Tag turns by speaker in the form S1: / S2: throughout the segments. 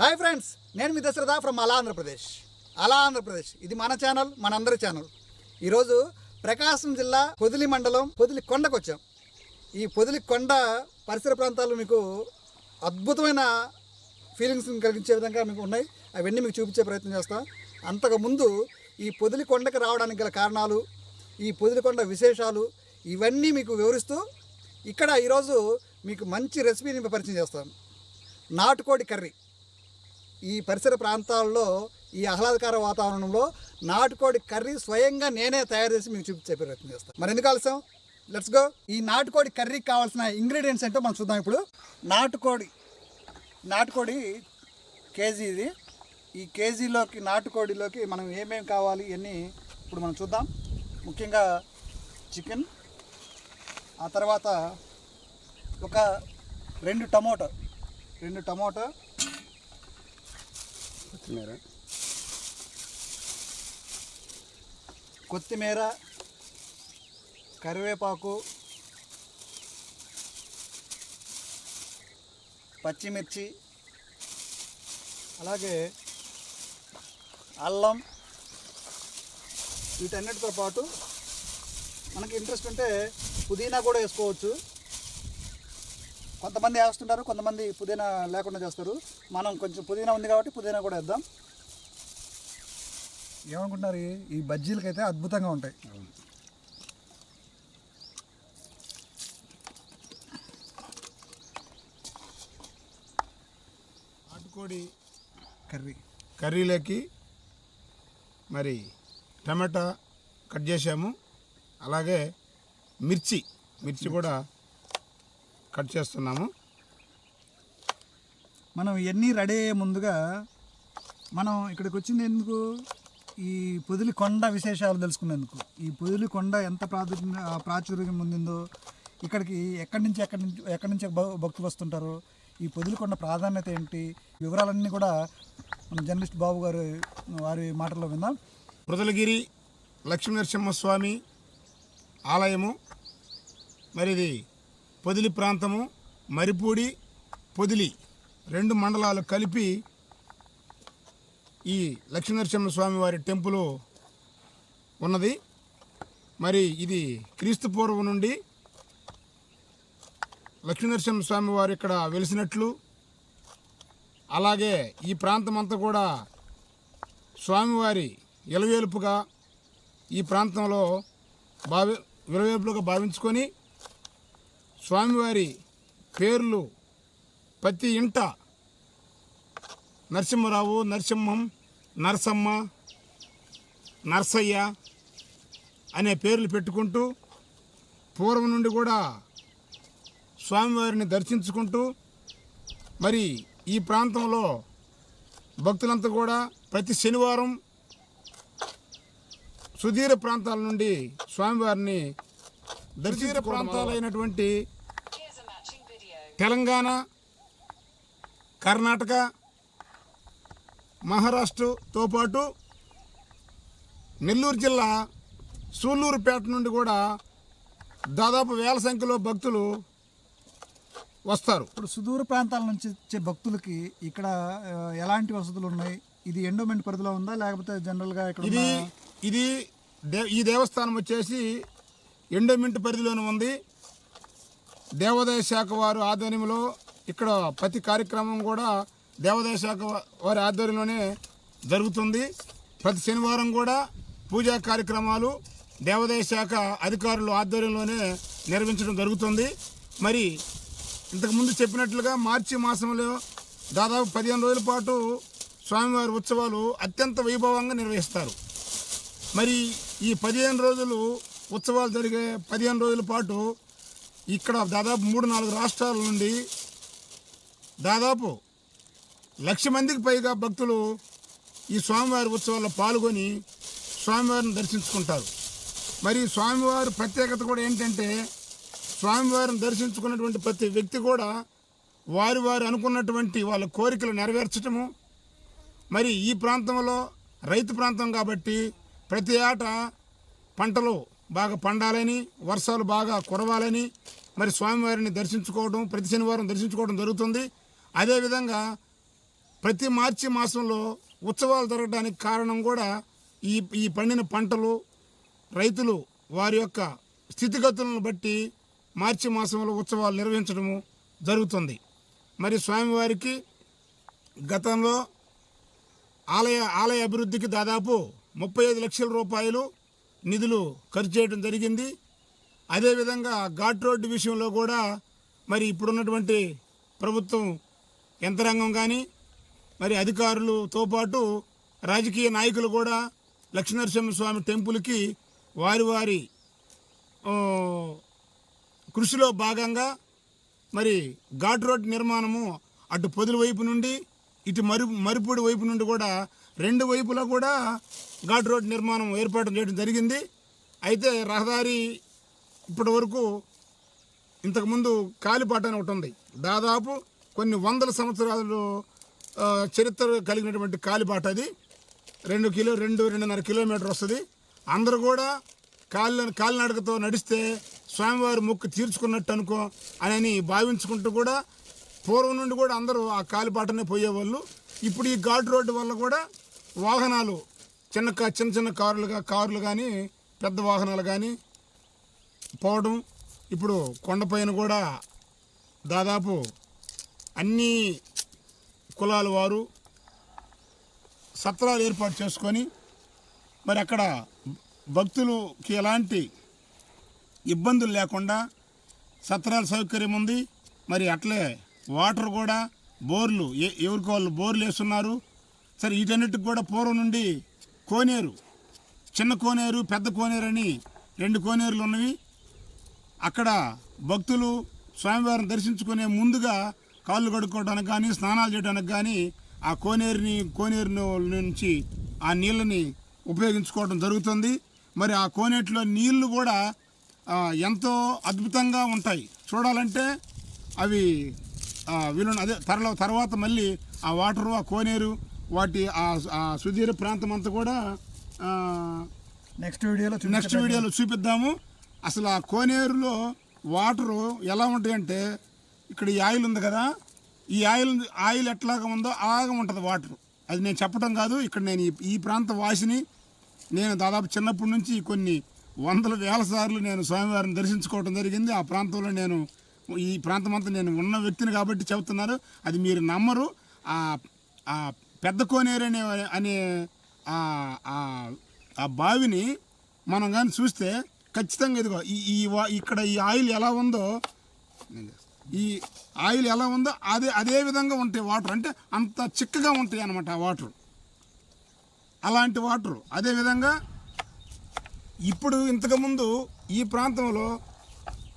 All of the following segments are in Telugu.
S1: హాయ్ ఫ్రెండ్స్ నేను మీ దశరథ ఫ్రమ్ అలా ఆంధ్రప్రదేశ్. అలా ఆంధ్రప్రదేశ్ ఇది మన ఛానల్ మనందరి ఛానల్ ఈరోజు ప్రకాశం జిల్లా పొదిలి మండలం పొదిలి కొండకు వచ్చాం. ఈ పొదిలి కొండ పరిసర ప్రాంతాలు మీకు అద్భుతమైన ఫీలింగ్స్ కలిగించే విధంగా మీకు ఉన్నాయి. అవన్నీ మీకు చూపించే ప్రయత్నం చేస్తాం. అంతకుముందు ఈ పొదిలి కొండకు రావడానికి గల కారణాలు ఈ పొదిలి కొండ విశేషాలు ఇవన్నీ మీకు వివరిస్తూ ఇక్కడ ఈరోజు మీకు మంచి రెసిపీని పరిచయం చేస్తాను నాటుకోడి కర్రీ. ఈ పరిసర ప్రాంతాల్లో ఈ ఆహ్లాదకర వాతావరణంలో నాటుకోడి కర్రీ స్వయంగా నేనే తయారు చేసి మీకు చూపించే ప్రయత్నం చేస్తాను మరి ఎందుకు ఆలస్యం? లెట్స్ గో ఈ నాటుకోడి కర్రీకి కావాల్సిన ఇంగ్రీడియంట్స్ ఏంటో మనం చూద్దాం ఇప్పుడు. నాటుకోడి నాటుకోడి కేజీ ఇది. ఈ కేజీలోకి నాటుకోడిలోకి మనం ఏమేమి కావాలి ఇవన్నీ ఇప్పుడు మనం చూద్దాం. ముఖ్యంగా చికెన్ ఆ తర్వాత ఒక రెండు టమోటో రెండు టమోటో
S2: కొత్తిమీర.
S1: కొత్తిమీర కరివేపాకు పచ్చిమిర్చి అలాగే అల్లం వీటన్నిటితో పాటు మనకి ఇంట్రెస్ట్ ఉంటే పుదీనా కూడా వేసుకోవచ్చు. కొంతమంది వేస్తుంటారు కొంతమంది పుదీనా లేకుండా చేస్తారు. మనం కొంచెం పుదీనా ఉంది కాబట్టి పుదీనా కూడా వేద్దాం. ఏమనుకుంటున్నారు? ఈ- బజ్జీలకైతే అద్భుతంగా ఉంటాయి.
S2: నాటుకోడి
S1: కర్రీ.
S2: కర్రీలోకి మరి టమాటా కట్ చేసాము అలాగే మిర్చి మిర్చి కూడా కట్ చేస్తున్నాము.
S1: మనం ఇవన్నీ రెడీ అయ్యే ముందుగా మనం ఇక్కడికి వచ్చింది ఎందుకు? ఈ పొదిలి కొండ విశేషాలు తెలుసుకునేందుకు. ఈ పొదిలి కొండ ఎంత ప్రాచుర్యం ప్రాచుర్యం పొందిందో ఇక్కడికి ఎక్కడి నుంచి ఎక్కడి నుంచి ఎక్కడి నుంచి భక్తులు వస్తుంటారు ఈ పొదిలికొండ ప్రాధాన్యత ఏంటి? వివరాలన్నీ కూడా మన జర్నలిస్ట్ బాబు గారు వారి మాటల్లో విందాం.
S2: మృదలగిరి లక్ష్మీనరసింహస్వామి ఆలయము మరి ఇది పొదిలి ప్రాంతము మరిపూడి పొదిలి రెండు మండలాలు కలిపి ఈ లక్ష్మీనరసింహస్వామి వారి టెంపుల్ ఉన్నది. మరి ఇది క్రీస్తు పూర్వం నుండి లక్ష్మీనరసింహస్వామి వారు ఇక్కడ వెలిసినట్లు అలాగే ఈ ప్రాంతం అంతా కూడా స్వామివారి ఇలవేలుపుగా ఈ ప్రాంతంలో భావి ఇలవేలుపుగా భావించుకొని స్వామివారి పేర్లు ప్రతి ఇంట నరసింహరావు నరసింహం నరసమ్మ నరసయ్య అనే పేర్లు పెట్టుకుంటూ పూర్వం నుండి కూడా స్వామివారిని దర్శించుకుంటూ మరి ఈ ప్రాంతంలో భక్తులంతా కూడా ప్రతి శనివారం సుదీర ప్రాంతాల నుండి స్వామివారిని దర్శించ ప్రాంతాలైనటువంటి తెలంగాణ కర్ణాటక మహారాష్ట్రతో పాటు నెల్లూరు జిల్లా సూళ్ళూరుపేట నుండి కూడా దాదాపు వేల సంఖ్యలో భక్తులు వస్తారు.
S1: ఇప్పుడు సుదూర ప్రాంతాల నుంచి వచ్చే భక్తులకి ఇక్కడ ఎలాంటి వసతులు ఉన్నాయి? ఇది ఎండోమెంట్ పరిధిలో ఉందా? లేకపోతే జనరల్గా ఇక్కడ
S2: ఇది ఇది ఈ దేవస్థానం వచ్చేసి ఎండోమెంట్ పరిధిలోనే ఉంది. దేవాదాయ శాఖ వారు ఆధ్వర్యంలో ఇక్కడ ప్రతి కార్యక్రమం కూడా దేవాదాయ శాఖ వారి ఆధ్వర్యంలోనే జరుగుతుంది. ప్రతి శనివారం కూడా పూజా కార్యక్రమాలు దేవాదాయ శాఖ అధికారుల ఆధ్వర్యంలోనే నిర్వహించడం జరుగుతుంది. మరి ఇంతకుముందు చెప్పినట్లుగా మార్చి మాసంలో దాదాపు పదిహేను రోజుల పాటు స్వామివారి ఉత్సవాలు అత్యంత వైభవంగా నిర్వహిస్తారు. మరి ఈ పదిహేను రోజులు ఉత్సవాలు జరిగే పదిహేను రోజుల పాటు ఇక్కడ దాదాపు మూడు నాలుగు రాష్ట్రాల నుండి దాదాపు లక్ష మందికి పైగా భక్తులు ఈ స్వామివారి ఉత్సవాల్లో పాల్గొని స్వామివారిని దర్శించుకుంటారు. మరి స్వామివారి ప్రత్యేకత కూడా ఏంటంటే స్వామివారిని దర్శించుకున్నటువంటి ప్రతి వ్యక్తి కూడా వారి వారు అనుకున్నటువంటి వాళ్ళ కోరికలు నెరవేర్చటము. మరి ఈ ప్రాంతంలో రైతు ప్రాంతం కాబట్టి ప్రతి ఏటా పంటలు బాగా పండాలని వర్షాలు బాగా కురవాలని మరి స్వామివారిని దర్శించుకోవడం ప్రతి శనివారం దర్శించుకోవడం జరుగుతుంది. అదేవిధంగా ప్రతి మార్చి మాసంలో ఉత్సవాలు జరగడానికి కారణం కూడా ఈ ఈ పండిన పంటలు రైతులు వారి యొక్క స్థితిగతులను బట్టి మార్చి మాసంలో ఉత్సవాలు నిర్వహించడము జరుగుతుంది. మరి స్వామివారికి గతంలో ఆలయ ఆలయ అభివృద్ధికి దాదాపు ముప్పై ఐదు లక్షల రూపాయలు నిధులు ఖర్చు చేయడం జరిగింది. అదేవిధంగా ఘాట్ రోడ్డు విషయంలో కూడా మరి ఇప్పుడున్నటువంటి ప్రభుత్వం యంత్రాంగం కానీ మరి అధికారులతో పాటు రాజకీయ నాయకులు కూడా లక్ష్మీనరసింహస్వామి టెంపుల్కి వారి వారి కృషిలో భాగంగా మరి ఘాట్ రోడ్ నిర్మాణము అటు పొదుల వైపు నుండి ఇటు మరి మరిపూడి వైపు నుండి కూడా రెండు వైపులా కూడా ఘాట్ రోడ్ నిర్మాణం ఏర్పాటు చేయడం జరిగింది. అయితే రహదారి ఇప్పటి వరకు ఇంతకుముందు కాలిపాట అని ఒకటి ఉంది. దాదాపు కొన్ని వందల సంవత్సరాలు చరిత్ర కలిగినటువంటి కాలిబాట అది. రెండు కిలో రెండు రెండున్నర కిలోమీటర్ వస్తుంది. అందరూ కూడా కాళ్ళ కాలినడకతో నడిస్తే స్వామివారి మొక్కు తీర్చుకున్నట్టు అనుకో అని భావించుకుంటూ కూడా పూర్వం నుండి కూడా అందరూ ఆ కాలిబాటనే పోయేవాళ్ళు. ఇప్పుడు ఈ ఘాట్ రోడ్డు వల్ల కూడా వాహనాలు చిన్న కా- చిన్న చిన్న కారులుగా కార్లు కానీ పెద్ద వాహనాలు కానీ పోవడం ఇప్పుడు కొండపైన కూడా దాదాపు అన్ని కులాల వారు సత్రాలు ఏర్పాటు చేసుకొని మరి అక్కడ భక్తులకి ఎలాంటి ఇబ్బందులు లేకుండా సత్రాల సౌకర్యం ఉంది. మరి అట్లే వాటర్ కూడా బోర్లు ఎవరికి వాళ్ళు బోర్లు వేస్తున్నారు సరే వీటన్నిటికి కూడా పూర్వం నుండి కోనేరు చిన్న కోనేరు పెద్ద కోనేరు అని రెండు కోనేరులు ఉన్నవి. అక్కడ భక్తులు స్వామివారిని దర్శించుకునే ముందుగా కాళ్ళు కడుక్కోవడానికి కానీ స్నానాలు చేయడానికి కానీ ఆ కోనేరుని కోనేరు నుంచి ఆ నీళ్ళని ఉపయోగించుకోవడం జరుగుతుంది. మరి ఆ కోనేటిలో నీళ్ళు కూడా ఎంతో అద్భుతంగా ఉంటాయి. చూడాలంటే అవి ఆ, వీళ్ళు అదే తరలో తర్వాత మళ్ళీ ఆ వాటరు ఆ కోనేరు వాటి ఆ సుదీర ప్రాంతం అంతా కూడా
S1: నెక్స్ట్ వీడియోలో
S2: నెక్స్ట్ వీడియోలో చూపిద్దాము. అసలు ఆ కోనేరులో వాటరు ఎలా ఉంటాయంటే ఇక్కడ ఈ ఆయిల్ ఉంది కదా ఈ ఆయిల్ ఆయిల్ ఎట్లాగా ఉందో అలాగా ఉంటుంది వాటర్. అది నేను చెప్పడం కాదు ఇక్కడ నేను ఈ- ప్రాంత వాసిని నేను దాదాపు చిన్నప్పటి నుంచి కొన్ని వందల వేల సార్లు నేను స్వామివారిని దర్శించుకోవడం జరిగింది. ఆ ప్రాంతంలో నేను ఈ ప్రాంతం అంతా నేను ఉన్న వ్యక్తిని కాబట్టి చెబుతున్నాను అది మీరు నమ్మరు. ఆ ఆ పెద్ద కోనేరు అనే అనే ఆ- ఆ- బావిని మనం కానీ చూస్తే ఖచ్చితంగా ఇదిగో ఈ ఈ వా- ఇక్కడ ఈ ఆయిల్ ఎలా ఉందో ఈ ఆయిల్ ఎలా ఉందో అదే అదే విధంగా ఉంటాయి వాటర్. అంటే అంత చిక్కగా ఉంటాయి అన్నమాట ఆ వాటర్. అలాంటి వాటర్. అదేవిధంగా ఇప్పుడు ఇంతకుముందు ఈ ప్రాంతంలో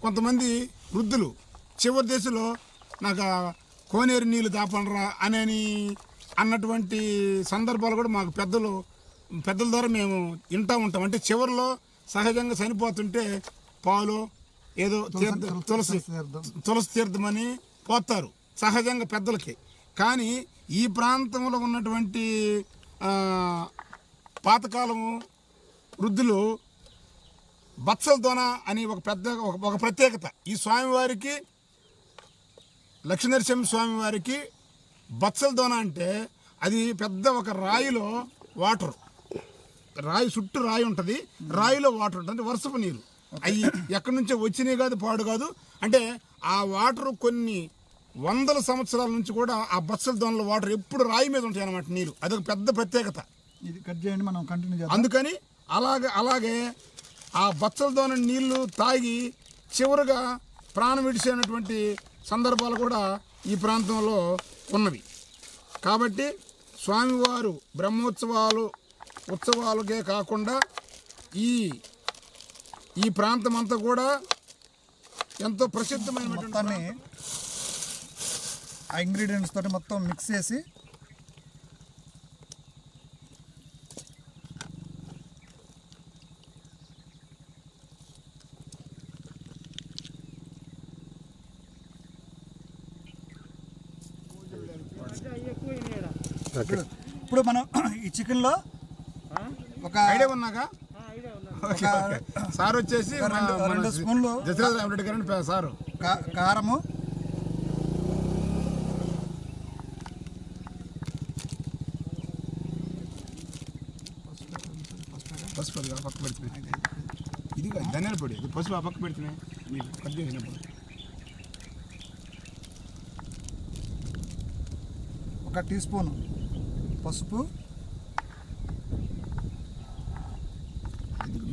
S2: కొంతమంది వృద్ధులు చివరి దశలో నాకు కోనేరు నీళ్ళు దాపనరా అనేని అన్నటువంటి సందర్భాలు కూడా మాకు పెద్దలు పెద్దల ద్వారా మేము వింటూ ఉంటాం. అంటే చివరిలో సహజంగా చనిపోతుంటే పాలు ఏదో తీర్థ తులసి
S1: తీర్థం.
S2: తులసి తీర్థమని పోతారు సహజంగా పెద్దలకి. కానీ ఈ ప్రాంతంలో ఉన్నటువంటి పాతకాలము వృద్ధులు బత్సల దొన అని ఒక పెద్ద ఒక- ఒక ప్రత్యేకత. ఈ స్వామివారికి లక్ష్మీనరసింహ స్వామి వారికి బత్సల దోన అంటే అది పెద్ద ఒక రాయిలో వాటర్. రాయి చుట్టూ రాయి ఉంటుంది. రాయిలో వాటర్ ఉంటుంది. అంటే వర్షపు నీరు. అవి ఎక్కడి నుంచో వచ్చినాయి కాదు పాడు కాదు. అంటే ఆ వాటర్ కొన్ని వందల సంవత్సరాల నుంచి కూడా ఆ బత్సల దోనలో వాటర్ ఎప్పుడు రాయి మీద ఉంటాయి అన్నమాట నీరు. అదొక పెద్ద ప్రత్యేకత.
S1: ఇది కట్ చేయండి మనం కంటిన్యూ
S2: అందుకని అలాగే అలాగే ఆ బచ్చలతోన నీళ్ళు తాగి చివరిగా ప్రాణం విడిచేటువంటి సందర్భాలు కూడా ఈ ప్రాంతంలో ఉన్నవి. కాబట్టి స్వామివారు బ్రహ్మోత్సవాలు ఉత్సవాలకే కాకుండా ఈ ఈ ప్రాంతం అంతా కూడా ఎంతో ప్రసిద్ధమైనటువంటి
S1: ఆ ఇంగ్రీడియంట్స్ తోటి మొత్తం మిక్స్ చేసి ఇప్పుడు మనం ఈ చికెన్లో ఒక
S2: ఐడియా
S1: ఉన్నాక
S2: సార్ వచ్చేసి
S1: రెండు స్పూన్లు
S2: దశరథ రెడ్డి గారు సారు.
S1: కారము.
S2: పసుపు పక్క పెడుతున్నాయి. ఇది ధనియాల పొడి. పసుపు ఆ పక్క పెడుతున్నాయి. మీరు
S1: ఒక టీ స్పూన్ పసుపు.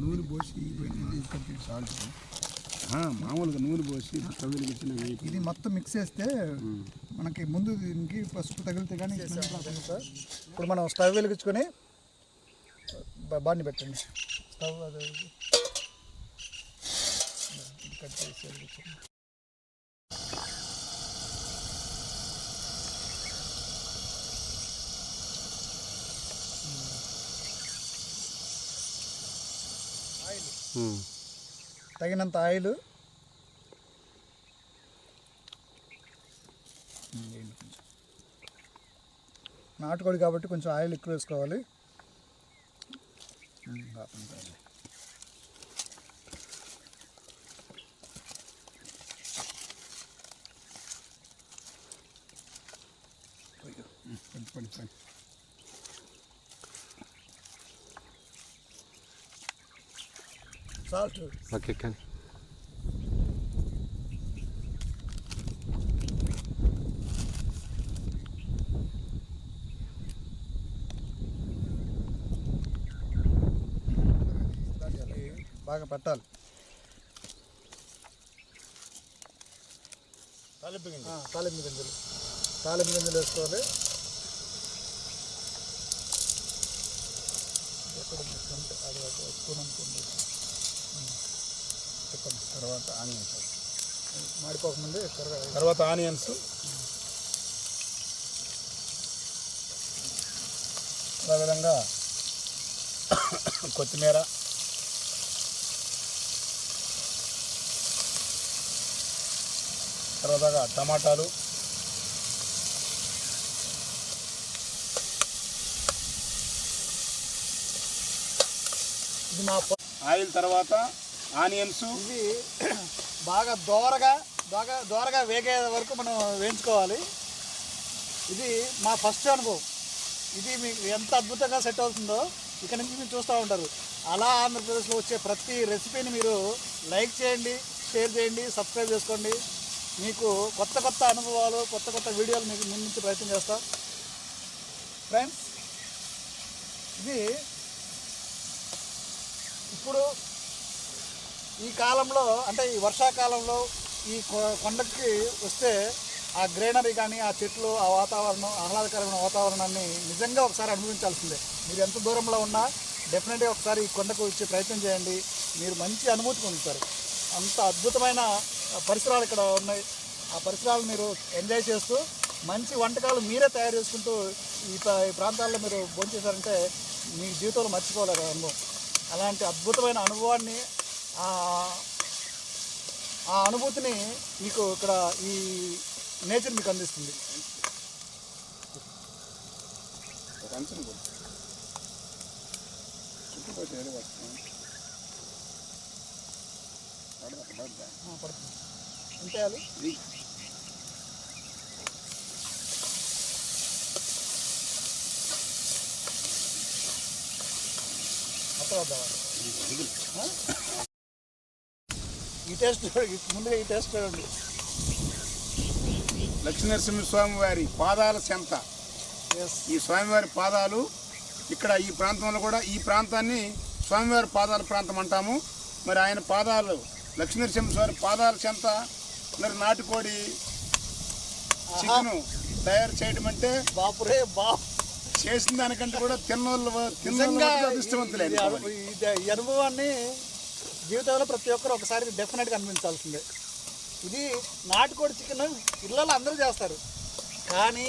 S2: నూనె పోసి సాల్ట్ మామూలుగా నూనె పోసి
S1: ఇది మొత్తం మిక్స్ చేస్తే మనకి ముందు దీనికి పసుపు తగిలితే కానీ సార్ ఇప్పుడు మనం స్టవ్ వెలిగించుకొని బాండి పెట్టండి. స్టవ్ అదే కట్ చేసి వెలిగించండి. తగినంత ఆయిల్. నాటుకోడి కాబట్టి కొంచెం ఆయిల్ ఎక్కువ వేసుకోవాలి
S2: పడి పడి పడి
S1: సాల్ట్
S3: ఓకే కానీ
S1: బాగా పెట్టాలి
S2: తాలింపు గింజ.
S1: ఆ, తాలింపు గింజలు తాలింపు గింజలు వేసుకోవాలి. ఎక్కడ అది ఒక స్పూన్ అనుకోండి. ఉమ్. చెప్పండి.
S2: తర్వాత ఆనియన్స్.
S1: మాడిపోకముందే
S2: తర్వాత ఆనియన్స్. అదేవిధంగా కొత్తిమీర. తర్వాత టమాటాలు.
S1: ఇది మా
S2: ఆయిల్ తర్వాత ఆనియన్స్.
S1: ఇవి బాగా దోరగా బాగా దోరగా వేగే వరకు మనం వేయించుకోవాలి. ఇది మా ఫస్ట్ అనుభవం. ఇది మీకు ఎంత అద్భుతంగా సెట్ అవుతుందో ఇక్కడ నుంచి మీరు చూస్తూ ఉంటారు. అలా ఆంధ్రప్రదేశ్లో వచ్చే ప్రతి రెసిపీని మీరు లైక్ చేయండి షేర్ చేయండి సబ్స్క్రైబ్ చేసుకోండి. మీకు కొత్త కొత్త అనుభవాలు కొత్త కొత్త వీడియోలు మీకు ముందు ప్రయత్నం చేస్తాం. ఫ్రెండ్స్ ఇది ఇప్పుడు ఈ కాలంలో అంటే ఈ వర్షాకాలంలో ఈ కొ- కొండకి వస్తే ఆ గ్రీనరీ కానీ ఆ చెట్లు ఆ వాతావరణం ఆహ్లాదకరమైన వాతావరణాన్ని నిజంగా ఒకసారి అనుభవించాల్సిందే. మీరు ఎంత దూరంలో ఉన్నా డెఫినెట్గా ఒకసారి ఈ కొండకు వచ్చే ప్రయత్నం చేయండి. మీరు మంచి అనుభూతి పొందుతారు. అంత అద్భుతమైన పరిసరాలు ఇక్కడ ఉన్నాయి. ఆ పరిసరాలు మీరు ఎంజాయ్ చేస్తూ మంచి వంటకాలు మీరే తయారు చేసుకుంటూ ఈ ప్రాంతాల్లో మీరు భోంచేశారంటే మీ జీవితంలో మర్చిపోలేరు అనుభవం అలాంటి అద్భుతమైన అనుభవాన్ని ఆ- అనుభూతిని మీకు ఇక్కడ ఈ నేచర్ మీకు అందిస్తుంది.
S2: ఒక అంచుని కొడు. చుట్టుపక్కల ఏదో వస్తుంది. పడదా, పడదా.
S1: ఆ, పడుతుంది ఎంత వేయాలి
S2: ఇది
S1: మొత్తం వద్దామా ఆ? ఈ టేస్ట్ ముందుగా ఈ టేస్ట్ చూడండి.
S2: లక్ష్మీనరసింహ స్వామి వారి పాదాల చెంత. ఈ స్వామివారి పాదాలు ఇక్కడ ఈ ప్రాంతంలో కూడా ఈ ప్రాంతాన్ని స్వామివారి పాదాల ప్రాంతం అంటాము. మరి ఆయన పాదాలు లక్ష్మీనరసింహ స్వామి పాదాల చెంత మరి నాటుకోడి చికెన్ తయారు చేయడం అంటే
S1: బాపురే బాప్.
S2: చేసిన దానికంటే కూడా తిన్నోళ్ళు అదృష్టవంతులే
S1: ఈ అనుభవాన్ని జీవితంలో ప్రతి ఒక్కరు ఒకసారి డెఫినెట్గా అనిపించాల్సిందే ఇది నాటుకోడి చికెన్ ఇళ్ళలో అందరూ చేస్తారు. కానీ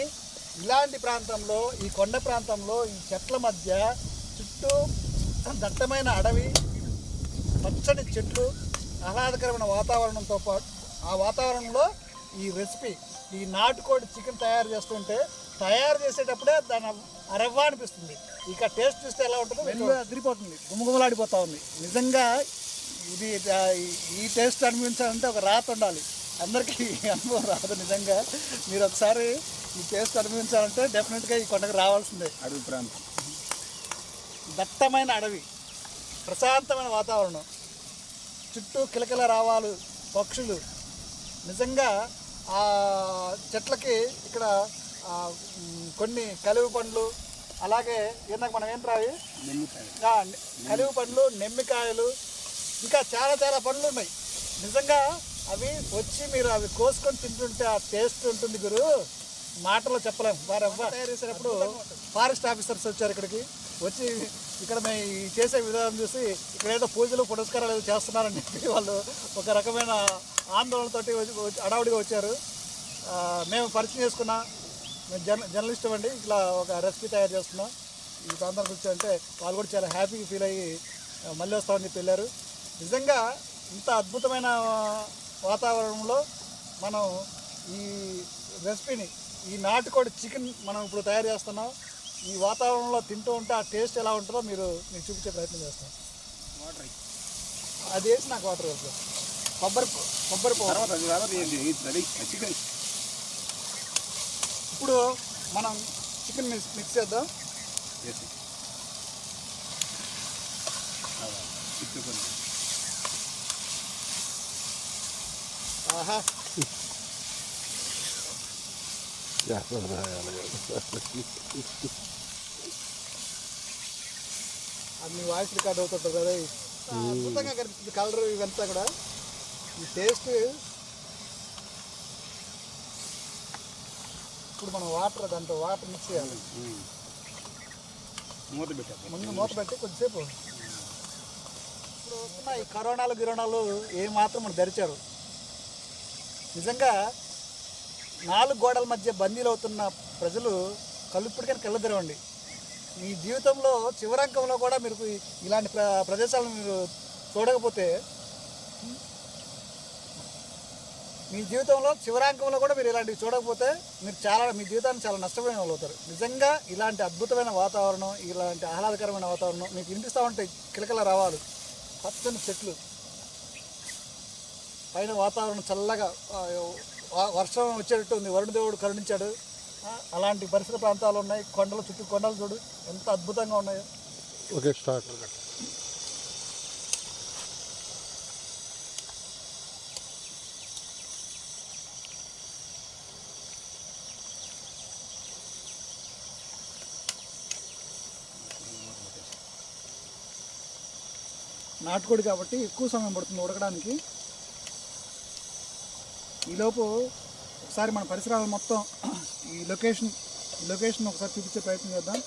S1: ఇలాంటి ప్రాంతంలో ఈ కొండ ప్రాంతంలో ఈ చెట్ల మధ్య చుట్టూ దట్టమైన అడవి పచ్చని చెట్లు ఆహ్లాదకరమైన వాతావరణంతో పాటు ఆ వాతావరణంలో ఈ రెసిపీ ఈ నాటుకోడి చికెన్ తయారు చేస్తుంటే తయారు చేసేటప్పుడే దాని అరవ్వ అనిపిస్తుంది. ఇక టేస్ట్ చూస్తే ఎలా ఉంటుందో వెళ్ళి అదిరిపోతుంది. గుమగుమలాడిపోతా ఉంది. నిజంగా ఇది ఈ- టేస్ట్ అనిపించాలంటే ఒక రాత ఉండాలి. అందరికీ అనుభవం రాదు నిజంగా. మీరు ఒకసారి ఈ టేస్ట్ అనుభవించాలంటే డెఫినెట్గా ఈ కొండకు రావాల్సిందే.
S2: అడవి ప్రాంతం.
S1: దట్టమైన అడవి ప్రశాంతమైన వాతావరణం చుట్టూ కిలకిల రావాలు పక్షులు. నిజంగా ఆ చెట్లకి ఇక్కడ కొన్ని కలివి పండ్లు అలాగే ఇందాక మనం ఏం రావి కలివి పండ్లు నెమ్మికాయలు ఇంకా చాలా చాలా పండ్లు ఉన్నాయి. నిజంగా అవి వచ్చి మీరు అవి కోసుకొని తింటుంటే ఆ టేస్ట్ ఉంటుంది గురు. మాటలో చెప్పలేము వారు తయారు చేసేటప్పుడు ఫారెస్ట్ ఆఫీసర్స్ వచ్చారు ఇక్కడికి. వచ్చి ఇక్కడ మేము చేసే విధానం చూసి ఇక్కడ ఏదో పూజలు పురస్కారాలు ఏదో చేస్తున్నారని చెప్పి వాళ్ళు ఒక రకమైన ఆందోళనతోటి హడావుడిగా వచ్చారు. మేము పరిచయం చేసుకున్నా. మేము జర్న జర్నలిస్ట్ అండి. ఇట్లా ఒక రెసిపీ తయారు చేస్తున్నాం. ఈ ప్రాంతానికి వచ్చి అంటే వాళ్ళు కూడా చాలా హ్యాపీగా ఫీల్ అయ్యి మళ్ళీ వస్తామని చెప్పి వెళ్ళారు. నిజంగా ఇంత అద్భుతమైన వాతావరణంలో మనం ఈ రెసిపీని ఈ నాటుకోడి చికెన్ మనం ఇప్పుడు తయారు చేస్తున్నాం. ఈ వాతావరణంలో తింటూ ఉంటే ఆ టేస్ట్ ఎలా ఉంటుందో మీరు మీకు చూపించే ప్రయత్నం చేస్తాం. అది వేసి నాకు వాటర్ వేస్తాం కొబ్బరి కొబ్బరి
S3: చికెన్.
S1: ఇప్పుడు మనం చికెన్ మిక్స్ మిక్స్ చేద్దాం. ఆహా. అది మీ వాయిస్ రికార్డ్ అవుతుంటుంది కదా. అద్భుతంగా కనిపిస్తుంది కలర్ ఇవంతా కూడా. ఈ టేస్ట్ ఇప్పుడు మనం వాటర్ దాంట్లో వాటర్ మిక్స్ చేయాలి.
S3: మూత పెట్టారు
S1: ముందు మూత పెట్టి కొద్దిసేపు. ఇప్పుడు వస్తున్న ఈ కరోనాలు గిరోనాలు ఏ మాత్రం మనం ధరిచారు నిజంగా నాలుగు గోడల మధ్య బందీలు అవుతున్న ప్రజలు ఇప్పటికైనా కళ్ళు తెరవండి. మీ జీవితంలో చివరంకంలో కూడా మీరు ఇలాంటి ప్ర ప్రదేశాలను మీరు చూడకపోతే మీ జీవితంలో చివరాంకంలో కూడా మీరు ఇలాంటివి చూడకపోతే మీరు చాలా మీ జీవితాన్ని చాలా నష్టపోయిన వాళ్ళు అవుతారు. నిజంగా ఇలాంటి అద్భుతమైన వాతావరణం ఇలాంటి ఆహ్లాదకరమైన వాతావరణం మీకు ఇంటిస్తూ ఉంటే కిలకల రావాలి పచ్చని చెట్లు పైన వాతావరణం చల్లగా వర్షం వచ్చేటట్టు ఉంది వరుణదేవుడు కరుణించాడు. అలాంటి పరిసర ప్రాంతాలు ఉన్నాయి కొండలు చుట్టూ కొండలు చూడు ఎంత అద్భుతంగా ఉన్నాయో.
S4: Okay start.
S1: నాటుకోడి కాబట్టి ఎక్కువ సమయం పడుతుంది ఉడకడానికి. ఈలోపు ఒకసారి మన పరిసరాలు మొత్తం ఈ లొకేషన్ ఈ లొకేషన్ ఒకసారి చూపించే ప్రయత్నం చేద్దాం.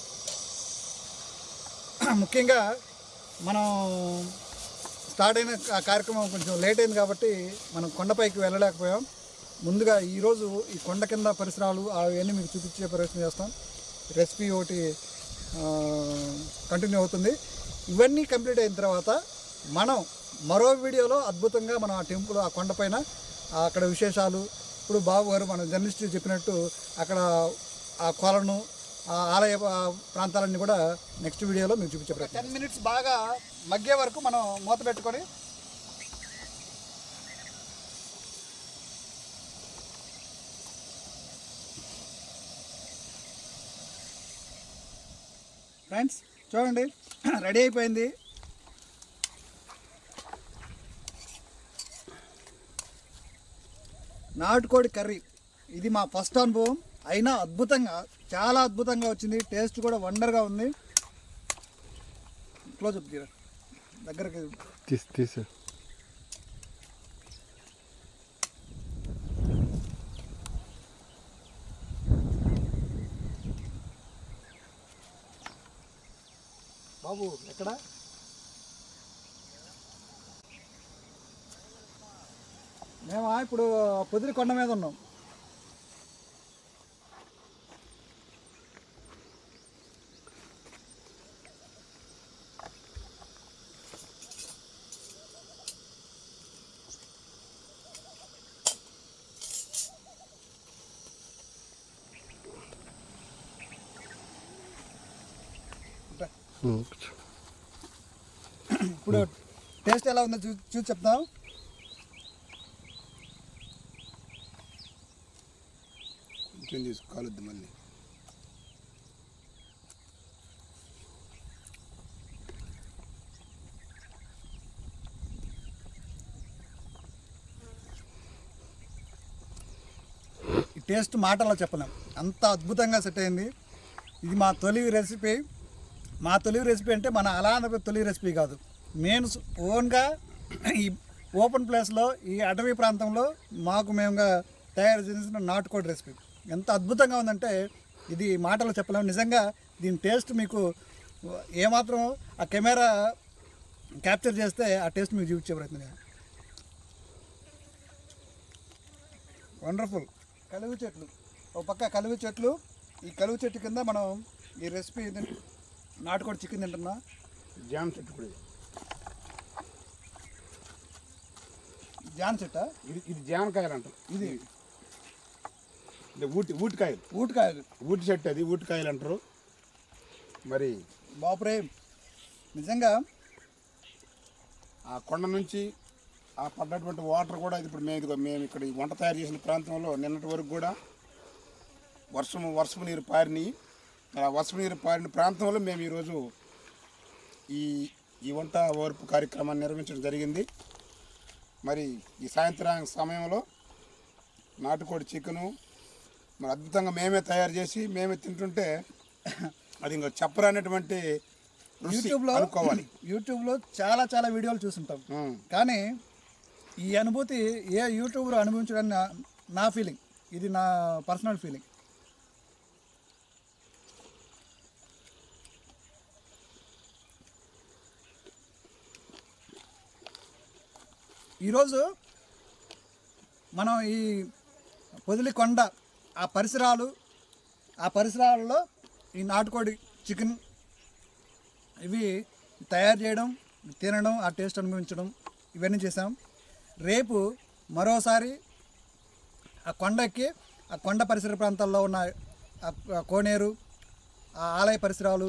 S1: ముఖ్యంగా మనం స్టార్ట్ అయిన కార్యక్రమం కొంచెం లేట్ అయింది కాబట్టి మనం కొండపైకి వెళ్ళలేకపోయాం. ముందుగా ఈరోజు ఈ కొండ కింద పరిసరాలు అవన్నీ మీకు చూపించే ప్రయత్నం చేస్తాం. రెసిపీ ఒకటి కంటిన్యూ అవుతుంది. ఇవన్నీ కంప్లీట్ అయిన తర్వాత మనం మరో వీడియోలో అద్భుతంగా మనం ఆ టెంపుల్ ఆ కొండపైన అక్కడ విశేషాలు ఇప్పుడు బాబు గారు మన జర్నలిస్టులు చెప్పినట్టు అక్కడ ఆ కొలను ఆ ఆలయ ప్రాంతాలన్నీ కూడా నెక్స్ట్ వీడియోలో మీకు చూపించే టెన్ మినిట్స్ బాగా మగ్గే వరకు మనం మూత పెట్టుకొని ఫ్రెండ్స్ చూడండి రెడీ అయిపోయింది. నాటుకోడి కర్రీ. ఇది మా ఫస్ట్ అనుభవం. అయినా అద్భుతంగా చాలా అద్భుతంగా వచ్చింది. టేస్ట్ కూడా వండర్గా ఉంది. క్లోజ్ అప్ తీరా. దగ్గరికి
S4: తీసి తీసి.
S1: బాబు ఎక్కడ? మేమా ఇప్పుడు పొదిరి కొండ మీద ఉన్నాం. ఇప్పుడు టేస్ట్ ఎలా ఉందో చూ చూసి చెప్తాం
S3: క్లీన్ తీసుకు కాలొద్దు మళ్ళీ
S1: టేస్ట్ మాటల్లో చెప్పలేం. అంత అద్భుతంగా సెట్ అయింది. ఇది మా తొలి రెసిపీ మా తొలి రెసిపీ అంటే మన అలా తొలి రెసిపీ కాదు. మేము ఓన్గా ఈ ఓపెన్ ప్లేస్లో ఈ అటవీ ప్రాంతంలో మాకు మేముగా తయారు చేసిన నాటుకోడి రెసిపీ ఎంత అద్భుతంగా ఉందంటే ఇది మాటలో చెప్పలేము. నిజంగా దీని టేస్ట్ మీకు ఏమాత్రం ఆ కెమెరా క్యాప్చర్ చేస్తే ఆ టేస్ట్ మీకు చూపించే ప్రయత్నం వండర్ఫుల్ కలుగు చెట్లు. ఒక పక్క కలుగు చెట్లు. ఈ కలుగు చెట్టు కింద మనం ఈ రెసిపీ నాటుకోడి చికెన్ తింటున్నా.
S2: జామ చెట్టు కూడా.
S1: జాన్ చెట్ట?
S2: ఇది ఇది జామకాయలు అంటారు
S1: ఇది
S2: ఊటి ఊటికాయలు.
S1: ఊటకాయలు.
S2: ఊటి చెట్టు అది ఊటికాయలు అంటారు. మరి
S1: బాపురే నిజంగా
S2: ఆ కొండ నుంచి ఆ పడ్డటువంటి వాటర్ కూడా ఇప్పుడు మేము మేము ఇక్కడ ఈ వంట తయారు చేసిన ప్రాంతంలో నిన్నటి వరకు కూడా వర్షము వర్షపు నీరు పారిని ఆ వర్షపు నీరు పారిన ప్రాంతంలో మేము ఈరోజు ఈ ఈ వంట ఓర్పు కార్యక్రమాన్ని నిర్వహించడం జరిగింది. మరి ఈ సాయంత్రం సమయంలో నాటుకోడి చికెను మరి అద్భుతంగా మేమే తయారు చేసి మేమే తింటుంటే అది ఇంకా చెప్పరానటువంటి
S1: యూట్యూబ్లో
S2: అనుకోవాలి.
S1: యూట్యూబ్లో చాలా చాలా వీడియోలు చూస్తుంటాం. కానీ ఈ అనుభూతి ఏ యూట్యూబ్లో అనుభవించడానికి నా నా ఫీలింగ్ ఇది నా పర్సనల్ ఫీలింగ్ ఈరోజు మనం ఈ పొదిలి కొండ ఆ పరిసరాలు ఆ పరిసరాలలో ఈ నాటుకోడి చికెన్ ఇవి తయారు చేయడం తినడం ఆ టేస్ట్ అనుభవించడం ఇవన్నీ చేసాం రేపు మరోసారి ఆ కొండకి ఆ కొండ పరిసర ప్రాంతాల్లో ఉన్న కోనేరు ఆ ఆలయ పరిసరాలు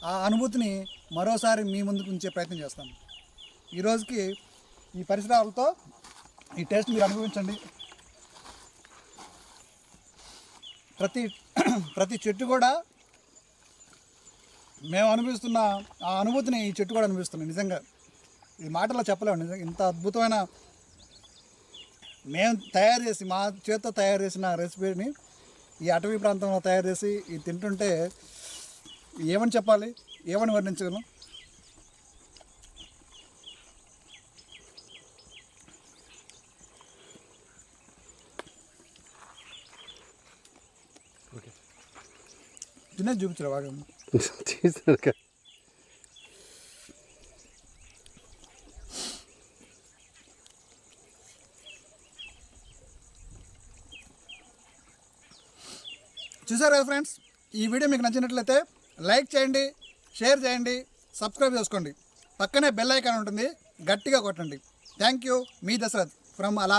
S1: ఆ అనుభూతిని మరోసారి మీ ముందుకు ఉంచే ప్రయత్నం చేస్తాం. ఈ రోజుకి ఈ పరిసరాలతో ఈ టేస్ట్ మీరు అనుభవించండి. ప్రతి ప్రతి చెట్టు కూడా మేము అనుభవిస్తున్న ఆ అనుభూతిని ఈ చెట్టు కూడా అనిపిస్తుంది నిజంగా. ఈ మాటలో చెప్పలేము నిజంగా. ఇంత అద్భుతమైన మేము తయారు చేసి మా చేతితో తయారు చేసిన రెసిపీని ఈ అటవీ ప్రాంతంలో తయారు చేసి ఇది తింటుంటే ఏమని చెప్పాలి? ఏమని వర్ణించగలం? తినేది చూపించరా వాడు చూసారు కదా ఫ్రెండ్స్? ఈ వీడియో మీకు నచ్చినట్లయితే లైక్ చేయండి షేర్ చేయండి సబ్స్క్రైబ్ చేసుకోండి. పక్కనే బెల్ ఐకాన్ ఉంటుంది గట్టిగా కొట్టండి. Thank you. Me Dashrath from అలా